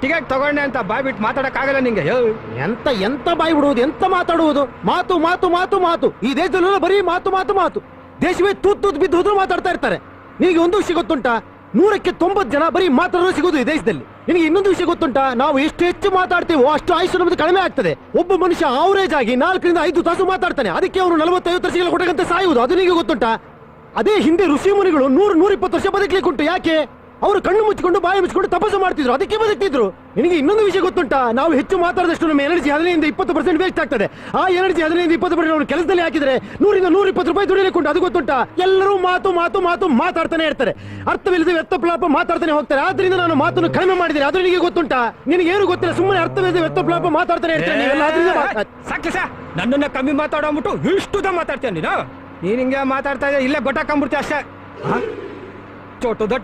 Ticket ತಗೊಂಡೆ ಅಂತ ಬಾಯ್ ಬಿಟ್ಟು ಮಾತಾಡಕ್ಕಾಗಲ್ಲ ನಿಂಗೆ ಎಂತ ಎಂತ ಬಾಯಿ ಬಿಡುವುದು, ಎಂತ ಮಾತಾಡುವುದು? ಮಾತು ಮಾತು ಮಾತು ಮಾತು. ಈ ದೇಶದಲ್ಲೂ ಬರೀ ಮಾತು ಮಾತು ಮಾತು. ದೇಶವೇ ತೂತ್ ತೂತ್ ಬಿದ್ದು ಹೋದ್ರು ಮಾತಾಡ್ತಾ ಇರ್ತಾರೆ. ನಿಮಗೆ ಒಂದು ವಿಷಯ ಗೊತ್ತುಂಟಾ? ನೂರಕ್ಕೆ ತೊಂಬತ್ತು ಜನ ಬರೀ ಮಾತಾಡೋದು ಸಿಗೋದು ಈ ದೇಶದಲ್ಲಿ. ನಿನಗೆ ಇನ್ನೊಂದು ವಿಷಯ ಗೊತ್ತುಂಟಾ? ನಾವು ಎಷ್ಟು ಹೆಚ್ಚು ಮಾತಾಡ್ತೀವೋ ಅಷ್ಟು ಆಯುಷ್ಯ ನಮ್ದು ಕಡಿಮೆ ಆಗ್ತದೆ. ಒಬ್ಬ ಮನುಷ್ಯ ಆವರೇಜ್ ಆಗಿ ನಾಲ್ಕರಿಂದ ಐದು ತಾಸು ಮಾತಾಡ್ತಾನೆ. ಅದಕ್ಕೆ ಅವನು ನಲವತ್ತೈವತ್ತು ವರ್ಷಗಳ ಕೊಟ್ಟಂತೆ ಸಾಯುವುದು. ಅದು ನಿಮಗೆ ಗೊತ್ತುಂಟಾ? ಅದೇ ಹಿಂದೆ ಋಷಿ ಮುನಿಗಳು ನೂರು, ನೂರಿಪ್ಪತ್ತು ವರ್ಷ ಬದುಕಲಿಕ್ಕೆ ಉಂಟು ಯಾಕೆ? ಅವರು ಕಣ್ಣು ಮುಚ್ಚಿಕೊಂಡು ಬಾಯಿ ಮುಚ್ಚಿಕೊಂಡು ತಪಸ್ಸು ಮಾಡ್ತಿದ್ರು. ಅದಕ್ಕೆ ಬದುಕ್ತಿದ್ರು. ನಿನಗೆ ಇನ್ನೊಂದು ವಿಷಯ ಗೊತ್ತುಂಟಾ? ನಾವು ಹೆಚ್ಚು ಮಾತಾಡಿದಷ್ಟು ನಮ್ಮ ಎನರ್ಜಿ ಹದಿನೈದು ಇಪ್ಪತ್ತು ಪರ್ಸೆಂಟ್ ವೇಸ್ಟ್ ಆಗ್ತದೆ. ಆ ಎನರ್ಜಿ ಹದಿನೈದು ಇಪ್ಪತ್ತು ಪರ್ಸೆಂಟ್ ಅವ್ರು ಕೆಲಸದಲ್ಲಿ ಹಾಕಿದ್ರೆ ನೂರಿಂದ ನೂರ ಇಪ್ಪತ್ತು ರೂಪಾಯಿ ದುಡಿಲಿಕ್ಕೆ ಉಂಟು ಅದು ಗೊತ್ತುಂಟಾ? ಎಲ್ಲರೂ ಮಾತು ಮಾತು ಮಾತು ಮಾತಾಡ್ತಾನೆ ಇರ್ತಾರೆ. ಅರ್ಥವಿಲ್ಲದೆ ವ್ಯರ್ಥಪ್ಲಾಪ ಮಾತಾಡ್ತಾನೆ ಹೋಗ್ತಾರೆ. ಆದ್ರಿಂದ ನಾನು ಮಾತನ್ನು ಕಡಿಮೆ ಮಾಡಿದ್ರೆ ಅದು ನಿನಗೆ ಗೊತ್ತುಂಟಾ? ನಿನಗೆ ಏನು ಗೊತ್ತಿಲ್ಲ? ಸುಮ್ಮನೆ ಅರ್ಥವಿಲ್ಲದೆ ವ್ಯರ್ಥಪ್ಲಾಪ ಮಾತಾಡ್ತಾನೆ ಇರ್ತಾನೆ ಸಾಕಿ ಸಾ ನನ್ನನ್ನ ಕಮ್ಮಿ ಮಾತಾಡೋಬಿಟ್ಟು ಇಷ್ಟುದ ಮಾತಾಡ್ತೇನೆ ನೀನು? ನೀನ್ ಹಿಂಗೆ ಮಾತಾಡ್ತಾ ಇದ್ದೆ ಇಲ್ಲೇ ಗೊತ್ತಾಕೊಂಡ್ಬಿಡ್ತೀಯ ಅಷ್ಟೇ.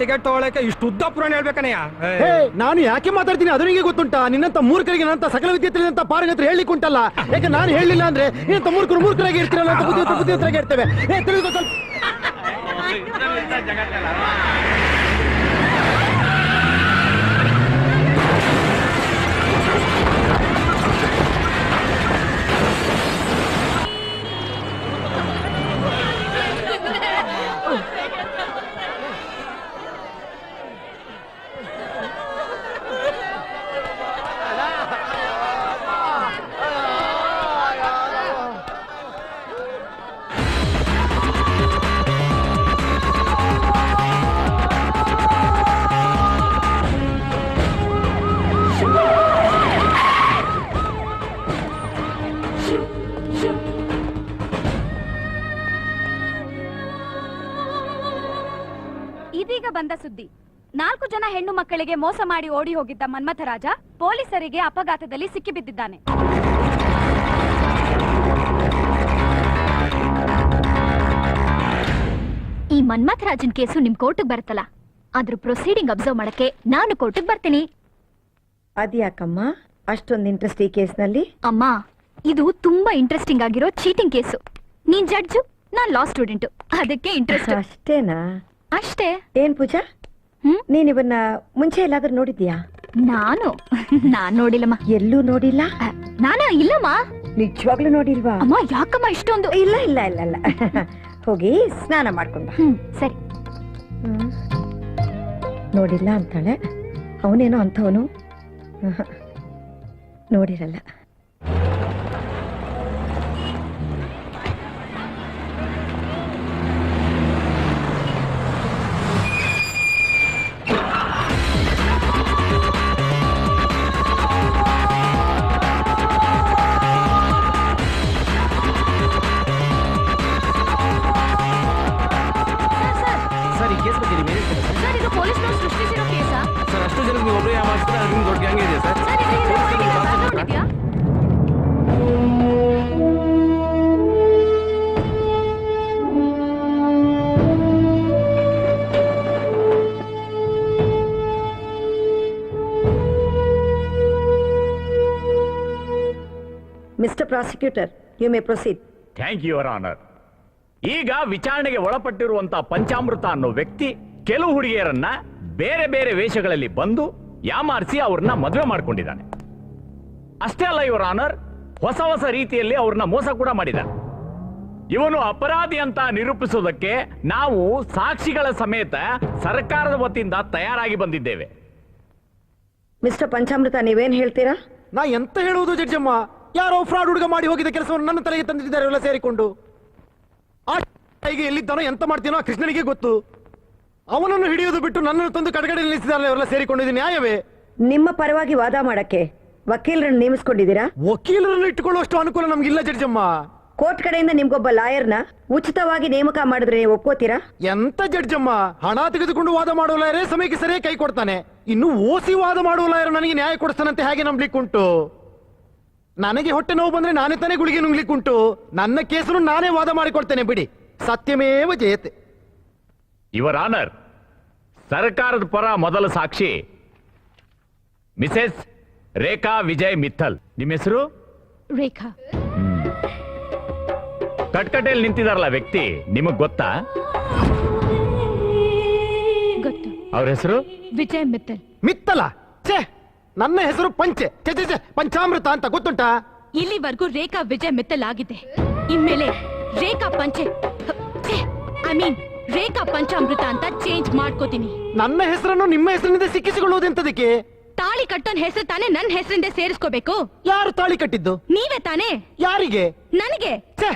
ಟಿಕೆಟ್ ತಗೊಳಕ್ಕೆ ಇಷ್ಟು ಉದ್ದ ಪುರಾಣ ಹೇಳ್ಬೇಕನಯ್ಯ. ಹೇ ನಾನು ಯಾಕೆ ಮಾತಾಡ್ತೀನಿ? ಅದು ನಿಮಗೆ ಗೊತ್ತುಂಟಾ? ನಿನ್ನಂತ ಮೂರ್ಖರಿಗೆ ನನ್ನಂತ ಸಕಲ ವಿದ್ಯಾರ್ಥಿಗಳಂತ ಹತ್ರ ಹೇಳಲಿಕ್ಕೆ ಉಂಟಲ್ಲ? ಯಾಕೆ ನಾನು ಹೇಳಿಲ್ಲ ಅಂದ್ರೆ ನಿನ್ನಂತ ಮೂರ್ಖರು ಮೂರ್ಖರಾಗಿ ಇರ್ತೀರಲ್ಲ ಅಂತ ಬುದ್ಧಿ ಹತ್ರ ಇರ್ತೇವೆ ಏ ತಿಳಿದು ಸ್ವಲ್ಪ ಮಕ್ಕಳಿಗೆ ಮೋಸ ಮಾಡಿ ಓಡಿ ಹೋಗಿದ್ದ ಮನ್ಮಥರಾಜ ಪೊಲೀಸರಿಗೆ ಅಪಘಾತದಲ್ಲಿ ಸಿಕ್ಕಿಬಿದ್ದಿದ್ದಾನೆ. ಈ ಮನ್ಮಥರಾಜನ್ ಕೇಸು ನಿಮ್ ಕೋರ್ಟಿಗೆ ಬರುತ್ತಲ್ಲ? ಅದ್ರ ಪ್ರೊಸೀಡಿಂಗ್ ಅಬ್ಸರ್ವ್ ಮಾಡಕ್ಕೆ ನಾನು ಕೋರ್ಟಿಗೆ ಬರ್ತೀನಿ. ಅದ್ಯಾಕಮ್ಮ? ಅಷ್ಟೊಂದು ಇಂಟ್ರೆಸ್ಟ್ ಈ ಕೇಸ್ನಲ್ಲಿ? ಅಮ್ಮ ಇದು ತುಂಬಾ ಇಂಟ್ರೆಸ್ಟಿಂಗ್ ಆಗಿರೋ ಚೀಟಿಂಗ್ ಕೇಸು. ನೀನ್ ಜಡ್ಜು ನಾನ್ ಲಾ ಸ್ಟೂಡೆಂಟ್ ಅದಕ್ಕೆ ಇಂಟ್ರೆಸ್ಟ್ ಅಷ್ಟೇನಾ? ಅಷ್ಟೇ. ಏನ್ ಪೂಜಾ? ಹ್ಮ್? ನೀನ್ ಇವನ್ನ ಮುಂಚೆ ಎಲ್ಲಾದ್ರೂ ನೋಡಿದ್ಯಾ? ನಾನು? ನಾನ್ ನೋಡಿಲ್ಲಮ್ಮ. ಎಲ್ಲೂ ನೋಡಿಲ್ಲ? ನಾನು? ಇಲ್ಲಮ್ಮ. ನಿಜವಾಗ್ಲೂ ನೋಡಿಲ್ವಾ? ಅಮ್ಮ ಯಾಕಮ್ಮ ಇಷ್ಟೊಂದು? ಇಲ್ಲ ಇಲ್ಲ ಇಲ್ಲ ಇಲ್ಲ. ಹೋಗಿ ಸ್ನಾನ ಮಾಡ್ಕೊಂಡ್ ಬಾ. ಹ್ಮ್ ಸರಿ. ನೋಡಿಲ್ಲ ಅಂತಾಳೆ. ಅವನೇನೋ ಅಂತವನು ನೋಡಿರಲ್ಲ. Prosecutor you may proceed thank you your honour ಈಗ ವಿಚಾರಣೆಗೆ ಒಳಪಟ್ಟಿರುವಂತಹ ಪಂಚಾಮೃತ ಅನ್ನೋ ವ್ಯಕ್ತಿ ಕೆಲವು ಹುಡುಗಿಯರನ್ನ ಬೇರೆ ಬೇರೆ ವೇಷಗಳಲ್ಲಿ ಬಂದು ಯಾಮಾರಿಸಿ ಅವ್ರನ್ನ ಮದುವೆ ಮಾಡ್ಕೊಂಡಿದ್ದಾನೆ. ಅಷ್ಟೇ ಅಲ್ಲ ಯುವರ್ ಆನರ್ ಹೊಸ ಹೊಸ ರೀತಿಯಲ್ಲಿ ಅವ್ರನ್ನ ಮೋಸ ಕೂಡ ಮಾಡಿದ ಇವನು ಅಪರಾಧಿ ಅಂತ ನಿರೂಪಿಸೋದಕ್ಕೆ ನಾವು ಸಾಕ್ಷಿಗಳ ಸಮೇತ ಸರ್ಕಾರದ ವತಿಯಿಂದ ತಯಾರಾಗಿ ಬಂದಿದ್ದೇವೆ. ಮಿಸ್ಟರ್ ಪಂಚಾಮೃತ ನೀವೇನ್ ಹೇಳ್ತೀರಾ? ನಾ ಎಂತ ಹೇಳುವುದು ಜಡ್ಜಮ್ಮ? ಯಾರೋ ಫ್ರಾಡ್ ಹುಡುಗ ಮಾಡಿ ಹೋಗಿದ್ದ ಕೆಲಸವನ್ನು ನನ್ನ ತಲೆಗೆ ತಂದಿದ್ದಾರೆ ಎಲ್ಲ ಸೇರಿಕೊಂಡು. ಆ ಈಗ ಎಲ್ಲಿದ್ದಾನೋ ಎಂತ ಮಾಡ್ತೀನೋ ಆ ಕೃಷ್ಣನಿಗೆ ಗೊತ್ತು. ಅವನನ್ನು ಹಿಡಿಯೋದು ಬಿಟ್ಟು ನನ್ನನ್ನು ತಂದು ಕಡೆಗಡೆ ನಿಲ್ಲಿಸಿದಾರಲ್ಲ ಎಲ್ಲ ಸೇರಿಕೊಂಡು ಇದು ನ್ಯಾಯವೇ? ನಿಮ್ಮ ಪರವಾಗಿ ವಾದ ಮಾಡಕ್ಕೆ ವಕೀಲರನ್ನು ನೇಮಿಸ್ಕೊಂಡಿದ್ದೀರಾ? ವಕೀಲರನ್ನು ಇಟ್ಟುಕೊಳ್ಳುವಷ್ಟು ಅನುಕೂಲ ನಮ್ಗಿಲ್ಲ ಜಡ್ಜಮ್ಮ. ಕೋರ್ಟ್ ಕಡೆಯಿಂದ ನಿಮ್ಗೊಬ್ಬ ಲಾಯರ್ನ ಉಚಿತವಾಗಿ ನೇಮಕ ಮಾಡಿದ್ರೆ ನೀವು ಒಪ್ಕೋತೀರಾ? ಎಂತ ಜಡ್ಜಮ್ಮ? ಹಣ ತೆಗೆದುಕೊಂಡು ವಾದ ಮಾಡುವ ಲಾಯರೇ ಸಮಯಕ್ಕೆ ಸರಿಯಾಗಿ ಕೈ ಕೊಡ್ತಾನೆ. ಇನ್ನು ಓಸಿ ವಾದ ಮಾಡುವ ಲಾಯರ್ ನನಗೆ ನ್ಯಾಯ ಕೊಡಿಸ್ತಾನಂತೆ ಹೇಗೆ ನಂಬ್ಲಿಕ್ಕುಂಟು. ನನಗೆ ಹೊಟ್ಟೆ ನೋವು ಬಂದ್ರೆ ನಾನೇ ತಾನೇ ಗುಳಿಗೆ ನುಂಗ್ಲಿಕ್ಕುಂಟು. ನನ್ನ ಕೇಸನ್ನು ನಾನೇ ವಾದ ಮಾಡಿಕೊಡ್ತೇನೆ ಬಿಡಿ. ಸತ್ಯಮೇವ ಜಯತೆ. ಯುವರ್ ಆನರ್ ಸರ್ಕಾರದ ಪರ ಮೊದಲ ಸಾಕ್ಷಿ ಮಿಸೆಸ್ ರೇಖಾ ವಿಜಯ್ ಮಿತ್ತಲ್. ನಿಮ್ಮ ಹೆಸರು? ರೇಖಾ. ಕಟ್ಕಟೆಯಲ್ಲಿ ನಿಂತಿದಾರಲ್ಲ ವ್ಯಕ್ತಿ ನಿಮಗ್ ಗೊತ್ತಾ? ಗೊತ್ತು. ಅವ್ರ ಹೆಸರು? ವಿಜಯ್ ಮಿತ್ತಲ್. ಮಿತ್ತಲ? ಛೇ! ನನ್ನ ಹೆಸರು ಪಂಚೆ. ಛೆ, ಛೆ, ಛೆ, ಪಂಚಾಮೃತ ಅಂತ ಗೊತ್ತುಂಟ? ಇಲ್ಲಿವರೆಗೂ ರೇಖಾ ವಿಜಯ್ ಮೆತ್ತಲಾಗಿದೆ. ಆಗಿದೆ ಇನ್ಮೇಲೆ ರೇಖಾ ಪಂಚೆ ಐ ಮೀನ್ ರೇಖಾ ಪಂಚಾಮೃತ ಅಂತ ಚೇಂಜ್ ಮಾಡ್ಕೋತೀನಿ. ನನ್ನ ಹೆಸರನ್ನು ನಿಮ್ಮ ಹೆಸರಿನಿಂದ ಸಿಕ್ಕಿಸಿಕೊಳ್ಳುವುದೆಂತದಕ್ಕೆ ತಾಳಿ ಕಟ್ಟನ್ ಹೆಸರು ತಾನೇ ನನ್ನ ಹೆಸರಿಂದ ಸೇರಿಸ್ಕೋಬೇಕು. ಯಾರು ತಾಳಿ ಕಟ್ಟಿದ್ದು? ನೀವೇ ತಾನೇ? ಯಾರಿಗೆ? ನನಗೆ? ಛೆ!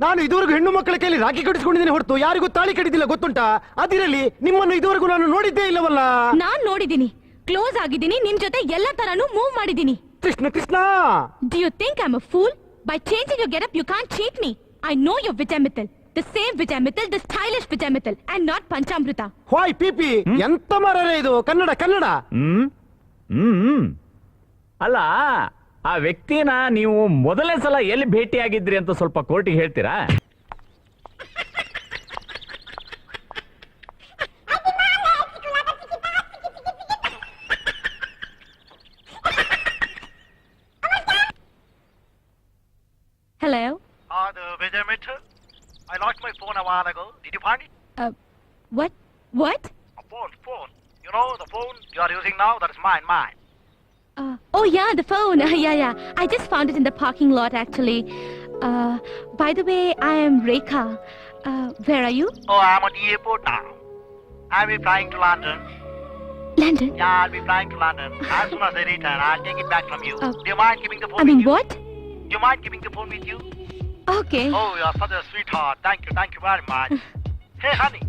ನಾನು ಇದುವರೆಗೂ ಹೆಣ್ಣು ಮಕ್ಕಳ ಕೈಲಿ ರಾಖಿ ಕಟ್ಟಿಸಿಕೊಂಡಿದ್ದೇನೆ ಹೊರತು ಯಾರಿಗೂ ತಾಳಿ ಕಟ್ಟಿದಿಲ್ಲ ಗೊತ್ತುಂಟಾ? ಅದಿರಲಿ ನಿಮ್ಮನ್ನು ಇದುವರೆಗೂ ನಾನು ನೋಡಿದ್ದೇ ಇಲ್ಲವಲ್ಲ? ನಾನ್ ನೋಡಿದೀನಿ ಕ್ಲೋಸ್ ಆಗಿದ್ದೀನಿ ನಿಮ್ ಜೊತೆ ಎಲ್ಲ ತರನು ಮೂವ್ ಮಾಡಿದ್ದೀನಿ. Krishna Krishna! Do you think I am a fool by changing your get up you can cheat me I know your Vijay Mittal the same Vijay Mittal the stylish Vijay Mittal and not Panchamrita hi ಪಿಪಿ ಎಂತ ಮರರೆ ಇದು? ಕನ್ನಡ ಕನ್ನಡ! ಹ್ಮ್? ಅಲ್ಲ ಆ ವ್ಯಕ್ತಿನ ನೀವು ಮೊದಲನೇ ಸಲ ಎಲ್ಲಿ ಭೇಟಿಯಾಗಿದ್ರಿ ಅಂತ ಸ್ವಲ್ಪ ಕೋರ್ಟಿಗೆ ಹೇಳ್ತೀರಾ? Mittal. I lost my phone a while ago. Did you find it? Uh, what? What? A phone, phone. You know the phone you are using now? That is mine, mine. Uh, oh yeah, the phone. yeah, yeah. I just found it in the parking lot actually. Uh, by the way, I am Rekha. Uh, where are you? Oh, I'm at the airport now. I'll be flying to London. London. Yeah, I'll be flying to London. As soon as I return, I'll take it back from you. Uh, Do you mind keeping the phone I mean, with you? what? Do you mind keeping the phone with you? Okay. Oh, you're such a sweetheart. Thank you, thank you very much. hey, honey.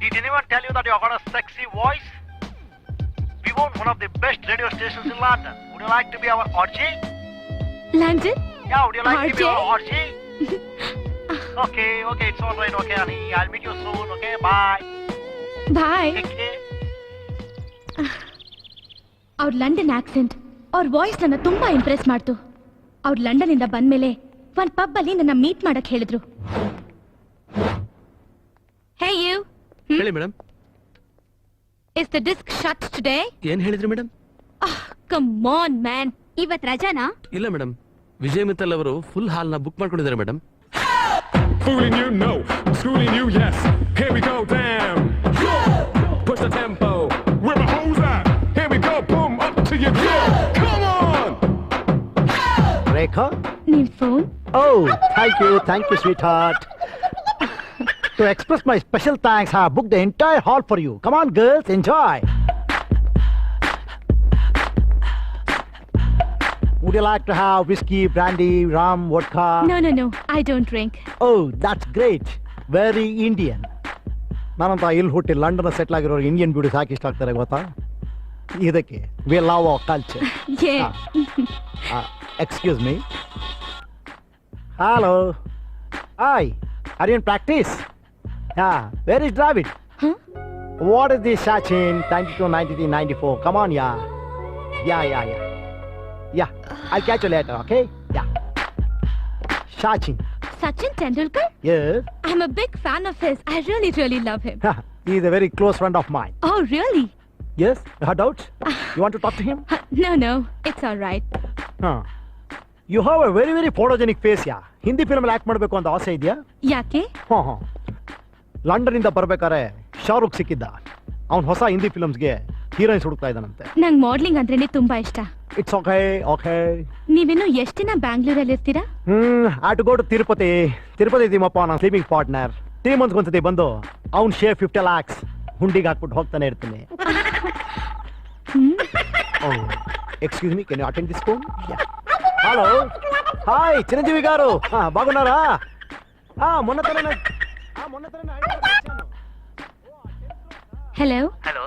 Did anyone tell you that you got a sexy voice? We own one of the best radio stations in London. Would you like to be our RJ? London? Yeah, would you like to be RJ? our RJ? okay, okay, it's all right, okay, honey. I'll meet you soon, okay? Bye. Bye. Take care. ಅವ್ರ London accent ಅವ್ರ voice ನನ್ನ ತುಂಬಾ Impress ಮಾಡ್ತು ಅವ್ರ London ಇಂದ ಬಂದ್ಮೇಲೆ ಒಂದ್ pub ಅಲ್ಲಿ ನನ್ನ ಮೀಟ್ ಮಾಡಕ್ ಹೇಳಿದ್ರು ಹೇ ಯು ಹೇಳಿ madam is the disc shut today ಏನ್ ಹೇಳಿದ್ರಿ ಮೇಡಮ್ ಕಮ್ ಆನ್ ಮ್ಯಾನ್ ಇವತ್ ರಜಾನಾ ಇಲ್ಲ ಮೇಡಮ್ ವಿಜಯ್ ಮಿತ್ತಲ್ ಅವರು ಫುಲ್ ಹಾಲ್ನ ಬುಕ್ ಮಾಡ್ಕೊಂಡಿದ್ದಾರೆ madam Fooling you, no. Schooling you, yes. Here we go, damn. Push the tempo. Where my hoes at? Here we go, boom, up to your door. Come on! Rekha ನಿನ್ phone O thank you thank you sweetheart to express my special thanks ಹಾ book the entire hall for you come on girls enjoy Would you like to have whiskey, brandy, rum, vodka? No no no I don't drink Oh, that's great. Very Indian. ನಾನಂತ ಇಲ್ಲಿ ಹುಟ್ಟಿ London settle ಆಗಿರೋ Indian beauty ಸಾಕಿ ಇಷ್ಟ ಆಗ್ತಾರೆ ಗೊತ್ತಾ ಇದಕ್ಕೆ we love our culture excuse me Hello. Hi. Are you in practice? Yeah. Where is Dravid? Hmm? What is this Sachin? 92, 93, 94. Come on, yeah. Yeah, yeah, yeah. Yeah. I'll catch you later, okay? Yeah. Sachin. Sachin Tendulkar? Yes. I'm a big fan of his. I really, really love him. he is a very close friend of mine. Oh, really? Yes. You had doubts? Ah. you want to talk to him? Uh, no, no. It's all right. Huh. You have a very very photogenic face yeah Hindi film act ಮಾಡಬೇಕು ಅಂತ ಆಸೆ ಇದೆಯಾ? ಯಾಕೆ? ಹಾ ಹಾಂ. ಲಂಡನ್ನಿಂದ ಬರ್ಬೇಕಾದ್ರೆ ಶಾರುಖ್ ಸಿಕ್ಕಿದ್ದ. ಅವ್ನು ಹೊಸ ಹಿಂದಿ ಫಿಲ್ಮ್ಸ್ಗೆ ಹೀರೋಯಿನ್ಸ್ ಹುಡುಕ್ತಾ ಇದ್ದಾನಂತೆ. ನಂಗ್ ಮಾಡ್ಲಿಂಗ್ ಅಂದ್ರೇನೆ ತುಂಬಾ ಇಷ್ಟ. ಇಟ್ಸ್ ಓಕೆ ಓಕೆ ನೀವಿನ್ನು ಎಷ್ಟು ದಿನ ಬ್ಯಾಂಗ್ಳೂರಲ್ಲಿ ಇರ್ತೀರಾ? ಹ್ಮ್ at go to Tirupati Tirupati Timmappa ನನ್ನ ಸ್ಲೀಪಿಂಗ್ ಪಾರ್ಟ್ನರ್ ತ್ರೀ ಮಂತ್ ಒಂದ್ಸತಿ ಬಂದು ಅವ್ನ್ ಶೇರ್ ಫಿಫ್ಟಿ ಲ್ಯಾಕ್ಸ್ ಹುಂಡಿಗೆ ಹಾಕ್ಬಿಟ್ಟು ಹೋಗ್ತಾನೆ ಇರ್ತೀನಿ. Excuse me can you attend this phone hello hi Chiranjeevi గారు ఆ, బాగున్నారా ఆ, మొన్న తనే మొన్న తనే ಹಲೋ Hello,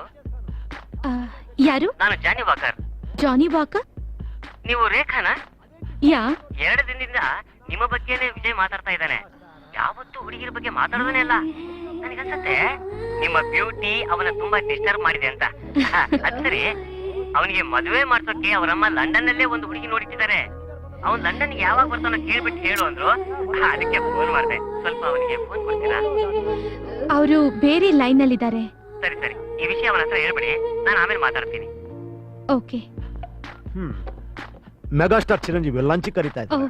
ಯಾರು ನಾನು ಜಾನಿ ವಾಕರ್ ಜಾನಿ ವಾಕರ್ ನೀವು ರೇಖಾನಾ ಯಾ ಎರಡು ದಿನದಿಂದ ನಿಮ್ಮ ಬಗ್ಗೆನೇ ವಿಜಯ್ ಮಾತಾಡ್ತಾ ಇದ್ದಾನೆ ಯಾವತ್ತೂ ಹುಡುಗಿರ ಬಗ್ಗೆ ಮಾತಾಡೋದನೇ ಅಲ್ಲ ನನಗನ್ಸತ್ತೆ ನಿಮ್ಮ ಬ್ಯೂಟಿ ಅವನ ತುಂಬಾ ಡಿಸ್ಟರ್ಬ್ ಮಾಡಿದೆ ಅಂತ ಅದ್ ಸರಿ ಅವನಿಗೆ ಮದುವೆ ಮಾಡ್ಸೋಕೆ ಅವರಮ್ಮ ಲಂಡನ್ ನಲ್ಲೇ ಒಂದು ಹುಡುಗಿ ನೋಡಿಟ್ಟಿದ್ದಾರೆ ಅವ್ನ್ ಲಂಡನ್ ಯಾವಾಗ ಬರ್ತಾನೋ ಕೇಳ್ಬಿಟ್ಟು ಹೇಳು ಅಂದ್ರು. ಅದಕ್ಕೆ ಫೋನ್ ಮಾಡಿದೆ. ಸ್ವಲ್ಪ ಅವನಿಗೆ ಫೋನ್ ಕೊಡ್ತೀರಾ? ಅವರು ಬೇರೆ ಲೈನ್ ಅಲ್ಲಿ ಇದ್ದಾರೆ ಸರಿ ಸರಿ. ಈ ವಿಷಯ ಅವನ ಹತ್ರ ಹೇಳ್ಬಿಡಿ. ನಾನು ಆಮೇಲೆ ಮಾತಾಡ್ತೀನಿ. Okay. Hmm. Megastar Chiranjeevi lunch ಕರಿತಾ ಇದ್ದಾರೆ.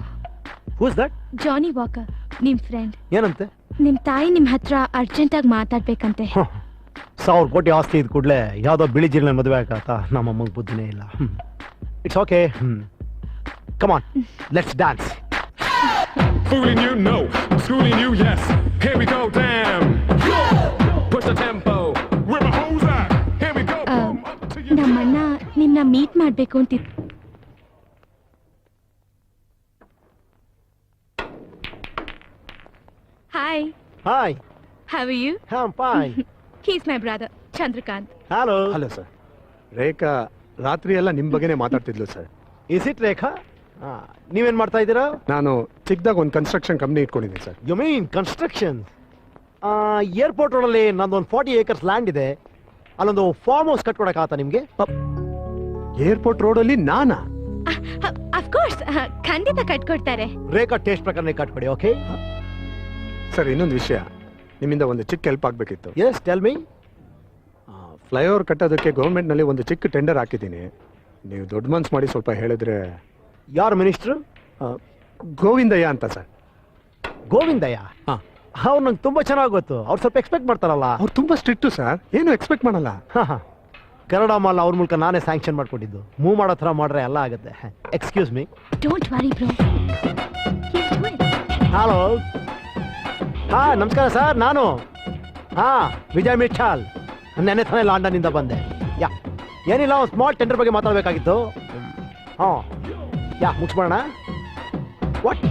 ಹೂಸ್ ದಟ್ ಜಾನಿ ವಾಕರ್ ನಿಮ್ ಫ್ರೆಂಡ್ ಏನಂತೆ? ನಿಮ್ ತಾಯಿ ನಿಮ್ ಹತ್ರ ಅರ್ಜೆಂಟ್ ಆಗಿ ಮಾತಾಡ್ಬೇಕಂತೆ. ಸಾವಿರ ಕೋಟಿ ಆಸ್ತಿ ಇದ್ ಕೂಡಲೇ ಯಾವುದೋ ಬಿಳಿ ಜೀರ್ಣ ಮದುವೆ ಆಗತ್ತ? ನಮ್ಮಮ್ಮಂಗೆ ಬುದ್ಧಿನೇ ಇಲ್ಲ. It's okay come on let's dance. Fooling you, no. Schooling you, yes. Here we go, damn. Push the tempo. Where my hoes at? Here we go. Boom, up to your ನಮ್ಮಣ್ಣ ನಿನ್ನ ಮೀಟ್ ಮಾಡ್ಬೇಕು ಅಂತಿತ್ತು hi Hi, have you I'm fine. He's my brother Chandrakant Hello. Hello sir Rekha ರಾತ್ರಿ ಎಲ್ಲ ನಿಮ್ಮ ಬಗ್ಗೆನೇ ಮಾತಾಡ್ತಿದ್ಲು sir is it Rekha ನೀವೇನ್ ಮಾಡ್ತಾ ಇದ್ದೀರಾ? ನಾನು ಚಿಕ್ಕದಾಗ ಒಂದು ಕನ್ಸ್ಟ್ರಕ್ಷನ್ ಕಂಪ್ನಿ ಇಟ್ಕೊಂಡಿದ್ದೀನಿ sir you mean construction airport ರೋಡಲ್ಲಿ ನಂದೊಂದು ಫಾರ್ಟಿ ಏಕರ್ಸ್ ಲ್ಯಾಂಡ್ ಇದೆ. ಅಲ್ಲೊಂದು ಫಾರ್ಮ್ ಹೌಸ್ ಕಟ್ಕೊಡಕ್ಕಾಗತ್ತಾ ನಿಮ್ಗೆ? ಏರ್ಪೋರ್ಟ್ ರೋಡಲ್ಲಿ ನಾನಾ? ಅಫ್ಕೋರ್ಸ್ ಖಂಡಿತ ಕಟ್ಕೊಡ್ತಾರೆ. ರೇಖಾ ಟೇಸ್ಟ್ ಪ್ರಕಾರನೇ ಕಟ್ಕೊಡಿ ಓಕೆ ಸರ್ ಇನ್ನೊಂದು ವಿಷಯ. ನಿಮ್ಮಿಂದ ಒಂದು ಚಿಕ್ಕ ಹೆಲ್ಪ್ ಆಗಬೇಕಿತ್ತು. ಎಸ್ ಟೆಲ್ ಮೀ ಫ್ಲೈಓವರ್ ಕಟ್ಟೋದಕ್ಕೆ ಗೌರ್ಮೆಂಟ್ನಲ್ಲಿ ಒಂದು ಚಿಕ್ಕ ಟೆಂಡರ್ ಹಾಕಿದ್ದೀನಿ. ನೀವು ದೊಡ್ಡ ಮನ್ಸು ಮಾಡಿ ಸ್ವಲ್ಪ ಹೇಳಿದ್ರೆ ಯಾರು ಮಿನಿಸ್ಟ್ರು? ಆ, ಗೋವಿಂದಯ್ಯ ಅಂತ ಸರ್. ಗೋವಿಂದಯ್ಯ? ಹಾಂ. ಅವ್ರು ನಂಗೆ ತುಂಬಾ ಚೆನ್ನಾಗಿ ಗೊತ್ತು. ಅವ್ರು ಸ್ವಲ್ಪ ಎಕ್ಸ್ಪೆಕ್ಟ್ ಮಾಡ್ತಾರಲ್ಲ. ಅವ್ರು ತುಂಬಾ ಸ್ಟ್ರಿಕ್ಟು ಸರ್. ಏನು ಎಕ್ಸ್ಪೆಕ್ಟ್ ಮಾಡಲ್ಲ. ಹಾ, ಹಾ. ಕನ್ನಡ ಮಾಲ್ ಅವ್ರ ಮೂಲಕ ನಾನೇ ಸ್ಯಾಂಕ್ಷನ್ ಮಾಡ್ಕೊಟ್ಟಿದ್ದು. ಮೂವ್ ಮಾಡೋ ಥರ ಮಾಡ್ರೆ ಎಲ್ಲ ಆಗುತ್ತೆ. Excuse me don't worry bro hello ಹಾ ನಮಸ್ಕಾರ ಸರ್. ನಾನು. ಹಾ ವಿಜಯ್ ಮಿಠಾಲ್ ನೆನ್ನೆ ತಾನೇ ಲಾಂಡನ್ನಿಂದ ಬಂದೆ. ಏನಿಲ್ಲ ಒಂದು ಸ್ಮಾಲ್ ಟೆಂಡರ್ ಬಗ್ಗೆ ಮಾತಾಡಬೇಕಾಗಿತ್ತು. ಹಾಂ yeah ಮುಗಿಸ್ಬೋಣ what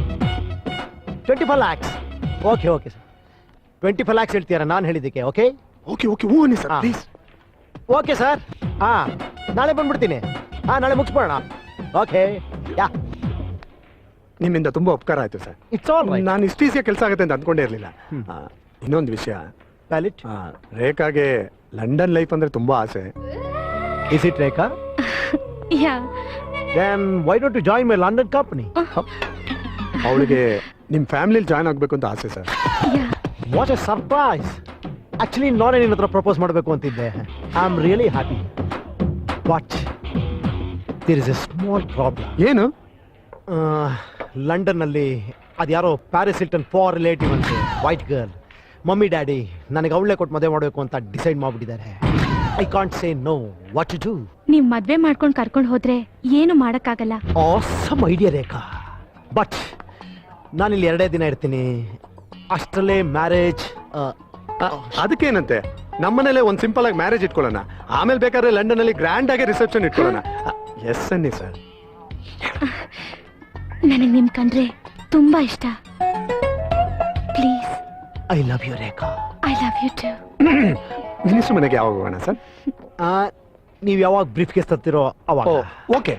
twenty five lakhs okay okay sir twenty five lakhs ಹೇಳ್ತೀರಾ? ನಾನು ಹೇಳಿದ್ದಕ್ಕೆ ಓಕೆ ಓಕೆ ಓಕೆ ಹ್ಞೂ ಅನ್ನಿ ಸರ್. ಪ್ಲೀಸ್ ಓಕೆ ಸರ್ ಹಾಂ. ನಾಳೆ ಬಂದ್ಬಿಡ್ತೀನಿ. ಹಾಂ ನಾಳೆ ಮುಗಿಸ್ಬೋಣ ಓಕೆ ಯಾ. ನಿಮ್ಮಿಂದ ತುಂಬಾ ಉಪಕಾರ ಆಯ್ತು ಸರ್ ಇಟ್ಸ್ ಆಲ್ ರೈಟ್ ನಾನು ಇಷ್ಟು ಈಸಿಯಾಗಿ ಕೆಲಸ ಆಗುತ್ತೆ ಅಂತ ಅಂದ್ಕೊಂಡೇ ಇರಲಿಲ್ಲ. ಇನ್ನೊಂದು ವಿಷಯ. ರೇಖಾಗೆ ಲಂಡನ್ ಲೈಫ್ ಅಂದ್ರೆ ತುಂಬಾ ಆಸೆ. Is it Rekha? Yeah. Then why don't you join my London company? ಅವಳಿಗೆ ನಿಮ್ಮ ಫ್ಯಾಮಿಲಿಲಿ ಜಾಯ್ನ್ ಆಗಬೇಕು ಅಂತ ಆಸೆ sir. Yeah what a surprise actually ನಾನೇ ನಿನ್ನ ಹತ್ರ ಪ್ರಪೋಸ್ ಮಾಡಬೇಕು ಅಂತಿದ್ದೆ. I am really happy what there is a small problem ಏನು ಲಂಡನ್ನಲ್ಲಿ ಅದ್ಯಾರೋ ಪ್ಯಾರಿಸ್ ಹಿಲ್ಟನ್ ಫಾರ್ ರಿಲೇಟಿವ್ ಅಂತ ವೈಟ್ ಗರ್ಲ್ ಮಮ್ಮಿ ಡ್ಯಾಡಿ ನನಗೆ ಅವಳೇ ಕೊಟ್ಟು ಮದುವೆ ಮಾಡಬೇಕು ಅಂತ decide ಮಾಡ್ಬಿಟ್ಟಿದ್ದಾರೆ. I can't say no what to do ನೀವ್ ಮದ್ವೆ ಮಾಡ್ಕೊಂಡ್ ಕರ್ಕೊಂಡ್ ಹೋದ್ರೆ ಏನು ಮಾಡಕ್ಕಾಗಲ್ಲ. Awesome idea Rekha. ಬಟ್ ನಾನಿಲ್ಲಿ ಎರಡೇ ದಿನ ಇರ್ತೀನಿ. ಅಷ್ಟರಲ್ಲೇ ಮ್ಯಾರೇಜ್ ಅದಕ್ಕೇನಂತೆ? ನಮ್ಮನೇಲೆ ಒಂದು ಸಿಂಪಲ್ ಆಗಿ ಮ್ಯಾರೇಜ್ ಇಟ್ಕೊಳ್ಳೋಣ. ಆಮೇಲೆ ಬೇಕಾದ್ರೆ ಲಂಡನ್ ಅಲ್ಲಿ ಗ್ರ್ಯಾಂಡ್ ಆಗಿ ರಿಸೆಪ್ಷನ್ ಇಟ್ಕೊಳ್ಳೋಣ. ಎಸ್ ಅನ್ನಿ ಸರ್ ನನಗೆ ನಿಮ್ ಕಂಡ್ರೆ ತುಂಬಾ ಇಷ್ಟ. Please I love you Rekha. I love you too minister ಮನೆಗೆ ಯಾವಾಗ ಹೋಗೋಣ ಸರ್? ನೀವು ಯಾವಾಗ ಬ್ರೀಫ್ ಕೇಸ್ ತರ್ತಿರೋ ಅವಾಗ. ಓಕೆ